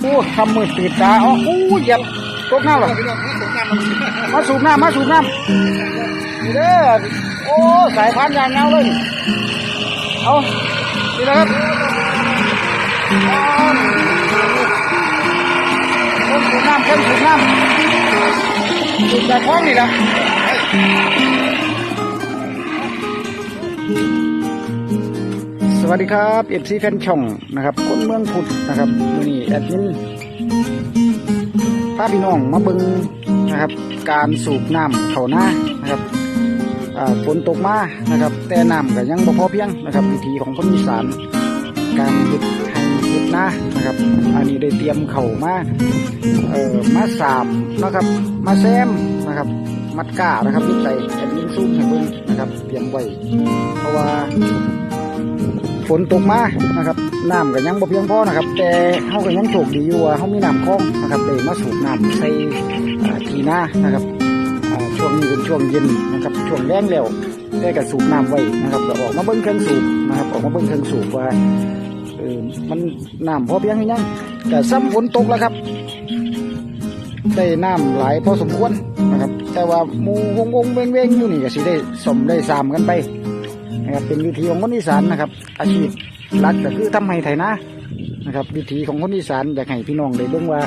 โอ้ทำมือติดตาอ๋ออู้ยอย่าตกน้ำหรอมาสูบน้ำมาสูบน้ำเด้อโอ้สายพันธุ์ยางเงาเลยเอานี่นะครับอ๋อเครื่องสูบน้ำเครื่องสูบน้ำสูบจากคลองนี่แหละ วัสดีครับเอฟซีแฟนช่องนะครับคนเมืองพุทธนะครับนนี้แอดมินพาพี่น้องมาเบิ่งนะครับ การสูบน้ำเขาหน้านะครับฝนตกมานะครับ แต่น้ำก็ยังบ่พอเพียงนะครับ วิธีของคนอีสานการเฮ็ดให้เฮ็ดหน้านะครับ อันนี้ได้เตรียมเข่ามาเอ่อมาสามนะครับ มาแซมนะครับมัดก้านะครับยึดใจแอดมินซูมให้เบิ่งนะครับ เตรียมไว้เพราะว่า ฝนตกมานะครับน้ำก็ยังบ่เพียงพอนะครับ แต่เฮาก็ยังโชคดีอยู่ว่าเฮามีน้ำคลองนะครับได้มาสูบน้ำใส่ทีหน้านะครับช่วงนี้เป็นช่วงเย็นนะครับช่วงแรงแล้วแต่ก็สูบน้ำไว้นะครับก็ออกมาเบิ่งเครื่องสูบนะครับออกมาเบิ่งเครื่องสูบว่าเออมันน้ำพอเพียงหรือยังแต่ซ้ำฝนตกแล้วครับ ได้น้ำหลายพอสมควรนะครับ แต่ว่าหมูวงวงเวงเวงอยู่นี่ก็สิได้สมได้สามกันไป นะครับเป็นวิธีของคนอีสานนะครับ อาชีพหลักก็คือทำให้ไถนานะครับ วิธีของคนอีสานอยากให้พี่น้องได้เบิ่งว่า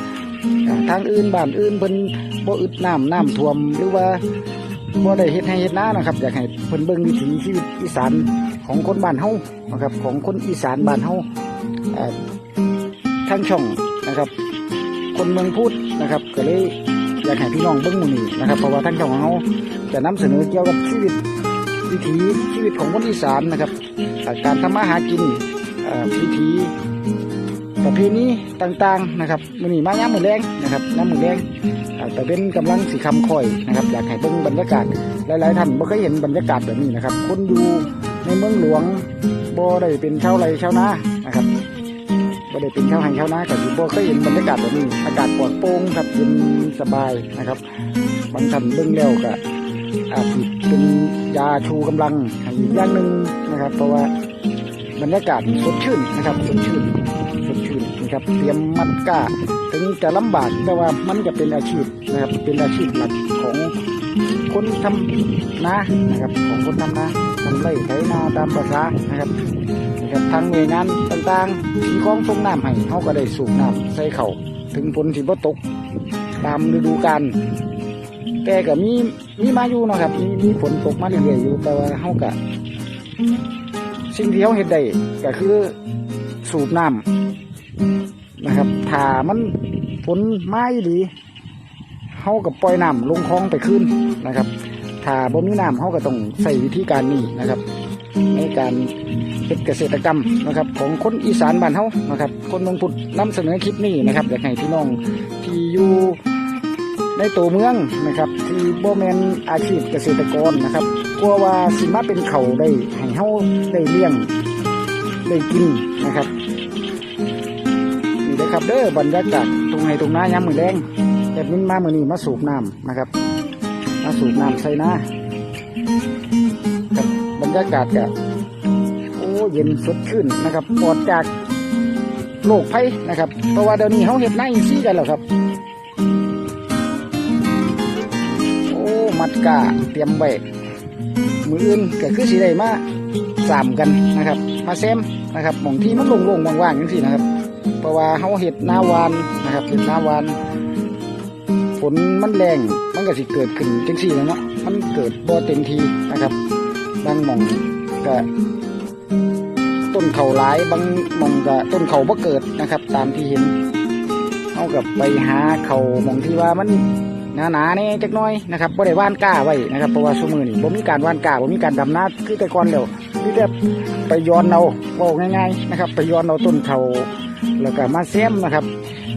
ทางอื่นบ้านอื่นเพิ่นบ่อึดน้ำน้ำท่วมหรือว่าบ่ได้เฮ็ดให้เฮ็ดนานะครับ อยากให้เพิ่นเบิ่งวิถีชีวิตอีสานของคนบ้านเฮานะครับ ของคนอีสานบ้านเฮาอ่าทางช่องนะครับ คนเมืองพูดนะครับ ก็เลยอยากให้พี่น้องเบิ่งหมู่นี้นะครับเพราะว่าทางช่องของเฮาจะนำเสนอเกี่ยวกับชีวิต วิถีชีวิตของคนอีสานนะครับการทำมาหากินวิถีประเพณีต่างๆนะครับมือนีมาย้ำมือแรงนะครับย้ำมือแรงแต่เป็นกำลังสีคำคอยนะครับอยากให้เบิ่งบรรยากาศหลายๆท่านบ่เคยเห็นบรรยากาศแบบนี้นะครับคนอยู่ในเมืองหลวงบ่ได้เป็นชาวไรชาวนานะครับบ่ได้เป็นชาวไร่ชาวนาก็สิบ่เคยเห็นบรรยากาศแบบนี้ อากาศปลอดโปร่งครับเย็นสบายนะครับบางท่านเบิ่งแล้วก็ อาจสิเป็นยาชูกำลังอีกอย่างหนึ่งนะครับ เพราะว่าบรรยากาศสดชื่นนะครับสดชื่นสดชื่นนะครับ เตรียมมัดก้าถึงจะลำบากแต่ว่ามันจะเป็นอาชีพนะครับ เป็นอาชีพหลักของคนทำนานะครับ ของคนทำนาทำไร่ไถนาตามภาษานะครับนะครับทางหน่วยงานต่างๆที่คล้องส่งน้ำให้เขาก็ได้สูบน้ำใส่เขาถึงฝนที่บ่ตก ตามฤดูกาลแต่ก็มี มีมาอยู่เนาะครับมีมีฝนตกมาเรื่อยๆอยู่แต่ว่าเฮาก็สิ่งที่เฮาเฮ็ดได้ก็คือสูบน้ำนะครับถ้ามันฝนไมาอีเฮาก็ปล่อยน้ำลงคลองไปคืนนะครับถ้าบ่มีน้ำเฮาก็ต้องใส่วิธีการนี้นะครับ ในการเฮ็ดเกษตรกรรมนะครับ ของคนอีสานบ้านเฮานะครับ คนเมืองพุทธนำเสนอคลิปนี้นะครับอยากให้พี่น้องที่อยู่ในตัวเมืองนะครับ ที่บ่แมนอาชีพเกษตรกรนะครับกลัวว่าสิมาเป็นเขาได้ให้เฮาได้เลี้ยงได้กินนะครับนี่นะครับเด้อบรรยากาศตรงไหนตรงหน้ายามมือแดงแอดมินมามือนี้มาสูบน้ำนะครับ มาสูบน้ำใส่หน้ากับบรรยากาศก็โอ้เย็นสดชื่นนะครับปลอดจากโรคภัยนะครับ เพราะว่าเดี๋ยวนี้เขาเห็ดหน้าอินทรีย์กันแล้วครับ มัดกาเตรียมไว้มืออื่นก็คือสีได้มาสามกันนะครับ มาแซมนะครับหมองที่มันโล่งๆว่างๆอย่างที่นะครับ เพราะว่าเฮาเห็ดหน้าวานนะครับเห็ดหน้าวานฝนมันแรงมันก็สิเกิดขึ้นจังสี่แล้วเนาะมันเกิดบ่เต็มทีนะครับบางหม่องก็ต้นเขาหลายบางหม่องก็ต้นเขาบ่เกิดนะครับ ตามที่เห็นเฮากับไปหาเขาหม่องที่ว่ามัน หนาหนาๆนี่จักน้อยนะครับบ่ได้ว่านก้าไว้นะครับเพราะว่าซุมือนี่บ่มีการว่านก้าบ่มีการดำนาคือแต่ก่อนแล้วคือแต่ไปย้อนเอาเว้าง่ายๆนะครับ ไปย้อนเอาต้นเขาแล้วก็มาแซมนะครับ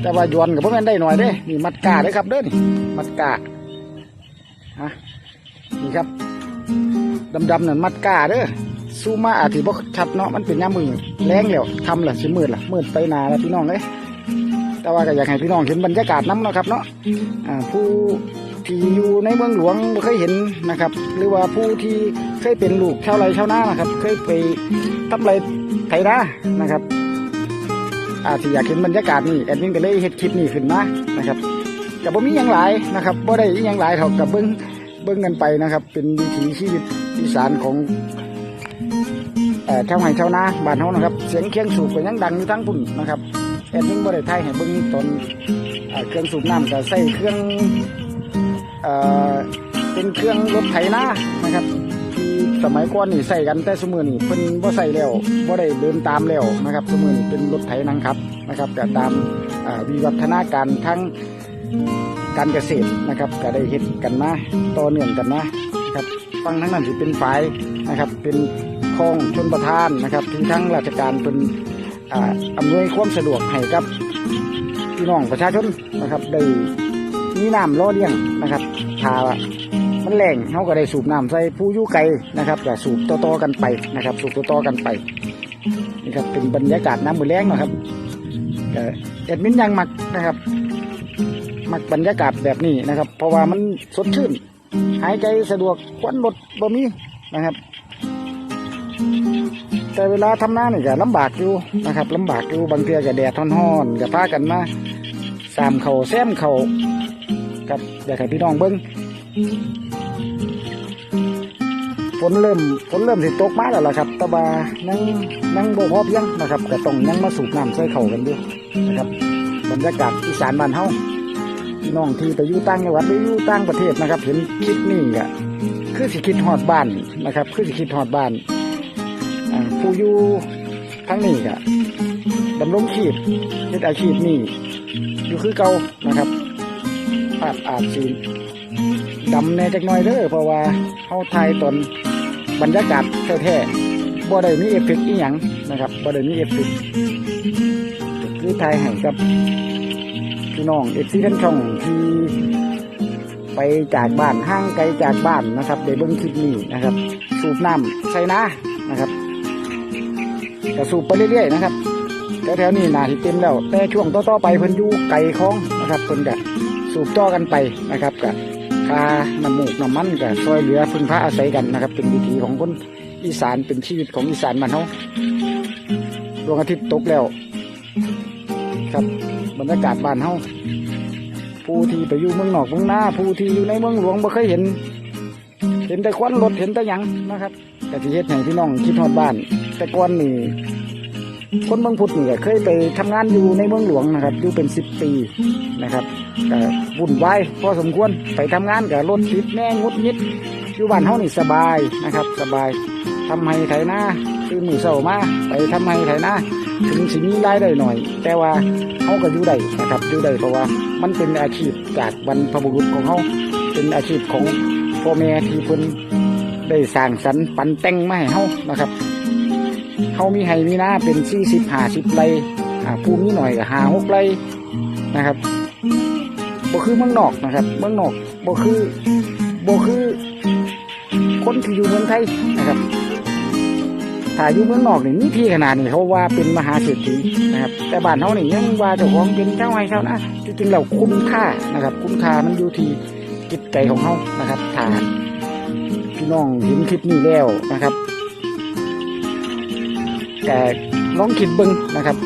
แต่ว่าย้อนก็บ่แม่นได้หน่อยเด้นี่มัดก้าเด้อครับเด้อนี่มัดก้าฮะนี่ครับดำๆนั่นมัดก้าเด้อสู้มาอาจสิบ่ชัดเนาะมันเป็นยามมือแรงแล้วทำล่ะสิมืดล่ะมืดไปนาแล้วพี่น้องเอ้ย แต่ว่าก็อยากให้พี่น้องเห็นบรรยากาศน้ำเนาะครับเนาะอ่าผู้ที่อยู่ในเมืองหลวงบ่เคยเห็นนะครับ หรือว่าผู้ที่เคยเป็นลูกชาวไร่ชาวนานะครับ เคยไปทำไรไถนานะครับอาจจะอยากเห็นบรรยากาศนี่แอดมินก็เลยเฮ็ดคลิปนี้ขึ้นมานะครับแต่บ่มีหยังหลายนะครับบ่ได้อิหยังหลายเท่ากับเบิ่งเบิ่งกันไปนะครับ เป็นวิถีชีวิตอีสานของเอ่อชาวไร่ชาวนาบ้านเฮานะครับ เสียงเครื่องสูบก็ยังดังอยู่ทั้งพุ่นนะครับแอ ดมินบ่ได้ถ่ายให้เบิ่งตอนเอ่อเครื่องสูบน้ำก็ใส่เครื่องเอ่อเป็นเครื่องรถไถนานะครับที่สมัยก่อนนี่ใส่กันแต่สมือนี่เพิ่นบ่ใส่แล้วบ่ได้เดินตามแล้วนะครับสมือนี่เป็นรถไถนังครับนะครับแต่ตามอ่าวิวัฒนาการทั้งการเกษตรนะครับก็ได้เฮ็ดกันมาต่อเนื่องกันมานะครับฟังทั้งนั้นสิเป็นฝ่ายนะครับ เป็นคลองชนประทานนะครับที่ทั้งราชการเป็น อำนวยความสะดวกให้กับพี่น้องประชาชนนะครับ ได้มีน้ำรอเลี้ยงนะครับถ้ามันแรงเขาก็ได้สูบน้ำใส่ผู้ยู่ไกลนะครับก็สูบต่อๆกันไปนะครับ สูบต่อๆกันไปนี่ครับเป็นบรรยากาศน้ำมือแรงนะครับก็แอดมินยังมักนะครับมักบรรยากาศแบบนี้นะครับ เพราะว่ามันสดชื่น หายใจสะดวกควันรถบ่มีนะครับ แต่เวลาทำหน้านี่ก็ลำบากอยู่นะครับลำบากอยู่บางเทือก็แดดท่อนๆก็พากันมาสามเขาแซมเขากับอยากให้พี่น้องเบิ้งฝนเริ่มฝนเริ่มสิตกมาแล้วล่ะครับต่ว่ายังยังโบ่พอเพียงนะครับก็ต้องยังมาสูบน้ำใส่เข่ากันอยู่นะครับบรรยากาศอีสานบ้านเฮาพี่น้องที่ไปอยู่ต่างจังหวัดหรืออยู่ต่างประเทศนะครับ เห็นคลิปนี้ก็คือสิคิดฮอดบ้านนะครับ คือสิคิดฮอดบ้าน ผู้อยู่ทั้งนี้ก็ดำรงชีพเฮ็ดอาชีพนี้อยู่คือเก่านะครับอาจอาจสิดำแน่จักหน่อยเด้อเพราะว่าเฮาถ่ายตอนบรรยากาศแท้ๆบ่ได้มีเอฟเฟกต์อีหยังนะครับบ่ได้มีเอฟเฟกต์คือถ่ายให้กับพี่น้องเอฟซีท่านช่องที่ไปจากบ้านห่างไกลจากบ้านนะครับได้เบิ่งคลิปนี้นะครับ สูบน้ำใส่นานะครับ ก็สูบไปเรื่อยๆนะครับแถวๆนี้นาที่เต็มแล้ว แต่ช่วงต่อๆไปเพิ่นอยู่ไกลคลองนะครับเพิ่นก็สูบต่อกันไปนะครับก็คาน้ำมูกน้ำมันกับซอยเหลือพึ่งพาอาศัยกันนะครับ เป็นวิถีของคนอีสานเป็นชีวิตของอีสานมันเขาดวงอาทิตย์ตกแล้ว ครับบรรยากาศบ้านเฮาผู้ที่ไปอยู่เมืองนอกเมืองหน้าผู้ที่อยู่ในเมืองหลวงบ่เคยเห็น เห็นแต่ควันรถเห็นแต่หยังนะครับ แต่ที่เฮ็ดให้พี่น้องคิดฮอดบ้าน แต่ก่อนนี่คนเมืองพุทธนี่ก็เคยไปทำงานอยู่ในเมืองหลวงนะครับอยู่เป็นสิบปีนะครับก็วุ่นวายพอสมควรไปทำงานกับรถติดแน่งุดยิดอยู่บ้านเฮานี่สบายนะครับสบายทำให้ไถนาคือมือเศร้ามาไปทำให้ไถนาถึงสิมีรายได้หน่อย แต่ว่าเฮาก็อยู่ได้นะครับอยู่ได้เพราะว่ามันเป็นอาชีพจากบรรพบุรุษของเฮาเป็นอาชีพของพ่อแม่ที่เพิ่น ได้สร้างสรรค์ปันแต่งมาให้เฮานะครับเฮามีให้มีนาเป็นสี่สิบห้าสิบไร่อ่าผู้มีหน่อยก็ห้าหกไร่นะครับบ่คือเมืองนอกนะครับเมืองนอกบ่คือบ่คือ คนที่อยู่เมืองไทยนะครับถ้าอยู่เมืองนอกนี่มีที่ขนาดนี้เขาว่าเป็นมหาเศรษฐีนะครับ แต่บ้านเฮานี่ยังว่าเจ้าของเป็นเจ้าไร่เจ้านะจริงๆแล้วคุ้มค่านะครับ คุ้มค่ามันอยู่ที่จิตใจของเฮานะครับถ้า น้องเห็นคลิปนี้แล้วนะครับแต่ลองคิดเบิ่งนะครับ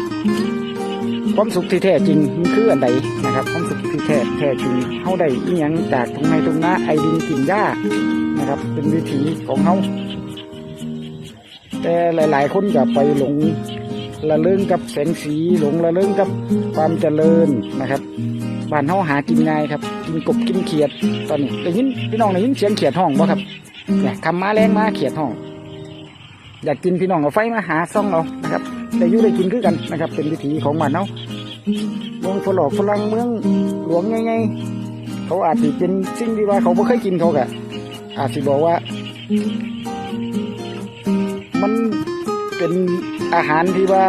ความสุขที่แท้จริงมันคืออันใดนะครับ ความสุขที่แท้แท้จริงเฮาได้อีหยังจากตรงไหนตรงนาไอดินกินหญ้านะครับ เป็นวิถีของเฮาแต่หลาย ๆ คนก็ไปหลงละเลิงกับแสงสีหลงละเลิงกับความเจริญนะครับบ้านเฮาหากินง่ายครับ กินกบกินเขียดตอนนี้ได้ยินพี่น้องได้ยินเสียงเขียดห้องบ่ครับ เนี่ยคำมาแรงมาเขียดห้อง อยากกินพี่น้องเอาไฟมาหาซ่องเอานะครับได้อยู่ได้กินคือกันนะครับ เป็นวิถีของบ้านเฮาเมืองฝรั่งฝรั่งเมืองหลวงไงไงเขาอาจจะเป็นสิ่งที่ว่าเขาไม่เคยกินเขากะอาจจะบอกว่า มันเป็นอาหารที่ว่า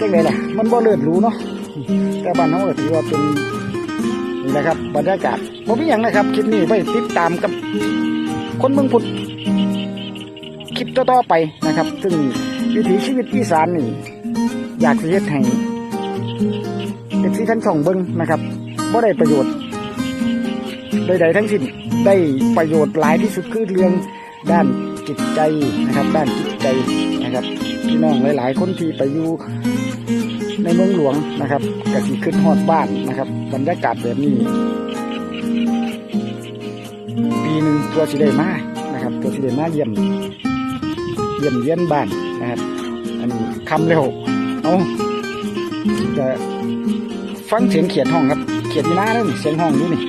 จังไงล่ะ มันบ่เลิศหรู้เนาะแต่บ้านเขาถือว่าเป็นนี่นะครับ บรรยากาศ ผมมีอย่างนะครับ คลิปนี้ไปติดตามกับคนเมืองพุทธคลิปต่อๆไปนะครับ ซึ่งวิถีชีวิตอีสานนี่อยากเฮ็ดให้เด็กที่ท่านช่องเบิ้งนะครับบ่ได้ประโยชน์ใดๆทั้งสิ้นได้ประโยชน์หลายที่สุดคือเรื่องด้านจิตใจนะครับ ด้านจิตใจนะนะครับพี่น้องหลายๆ คนที่ไปอยู่ในเมืองหลวงนะครับก็สิขึ้นฮอดบ้านนะครับ บรรยากาศแบบนี้ ปีหนึ่งตัวสิได้มานะครับ ตัวสิได้มาเยี่ยม เยี่ยมเยียนบ้านนะครับ อันนี้คำเร็วเอาจะฟังเสียงเขียดห้องครับ เขียดมีน้าแล้วนี่เสียงห้องนี่นี่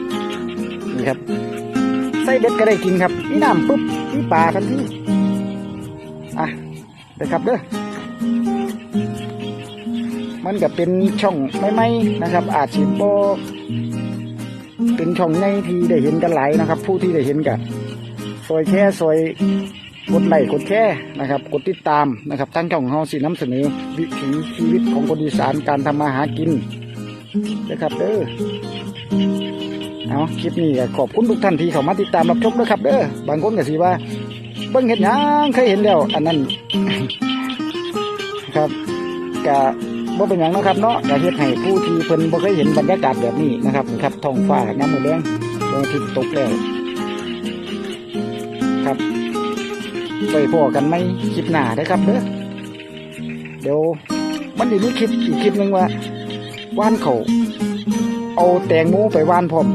นี่ครับใส่เบ็ดก็ได้กินครับนี่น้ำปุ๊บนี่ปลาทันทีอะไปครับเด้อมันก็เป็นช่องใหม่ๆนะครับ อาจสิบ เป็นช่องในที่ได้เห็นกันหลายนะครับ ผู้ที่ได้เห็นกันซอยแค่ซอยกดไลค์กดแชร์นะครับ กดติดตามนะครับทั้งช่องเฮาสิน้ำเสนอ วิถีชีวิตของคนอีสานการทำมาหากินนะครับเด้อเอาคลิปนี้ขอบคุณทุกท่านที่เข้ามาติดตามรับชมนะครับเด้อบางคนก็สิว่าเบิ่งเห็นยังเคยเห็นแล้ว อันนั้นครับก็ บ่เป็นหยังนะครับเนาะก็เฮ็ดให้ผู้ที่เพิ่นบ่เคยเห็นบรรยากาศแบบนี้นะครับครับท้องฟ้ายามมื้อแลงดวงอาทิตย์ตกแล้วครับไปพ่อกันไหมคลิปหน้าเด้ครับเด้อเดี๋ยวมันสิมีคลิปอีกคลิปหนึงว่าว่านเขาเอาแตงโมไปว่านพร้อม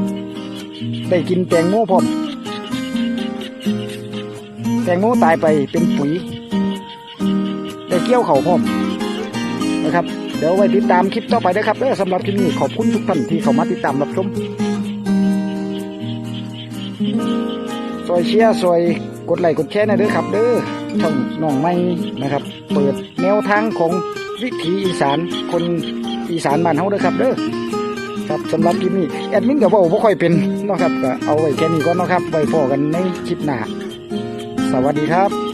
ได้กินแตงโมพร้อมแตงโมตายไปเป็นปุ๋ยได้เกี่ยวเขาพร้อม เดี๋ยวไว้ติดตามคลิปต่อไปนะครับเด้อสำหรับคลิปนี้ขอบคุณทุกท่านที่เข้ามาติดตามรับชมซอยเชียร์ซอยกดไลค์กดแชร์นะเด้อครับ เด้อช่องน้องไม่นะครับ เปิดแนวทางของวิถีอีสานคนอีสานบ้านเฮาเด้อครับ เด้อครับสำหรับคลิปนี้แอดมินกับว่าบ่ค่อยเป็นนะครับก็เอาไว้แค่นี้ก่อนนะครับไว้พอกันในคลิปหน้าสวัสดีครับ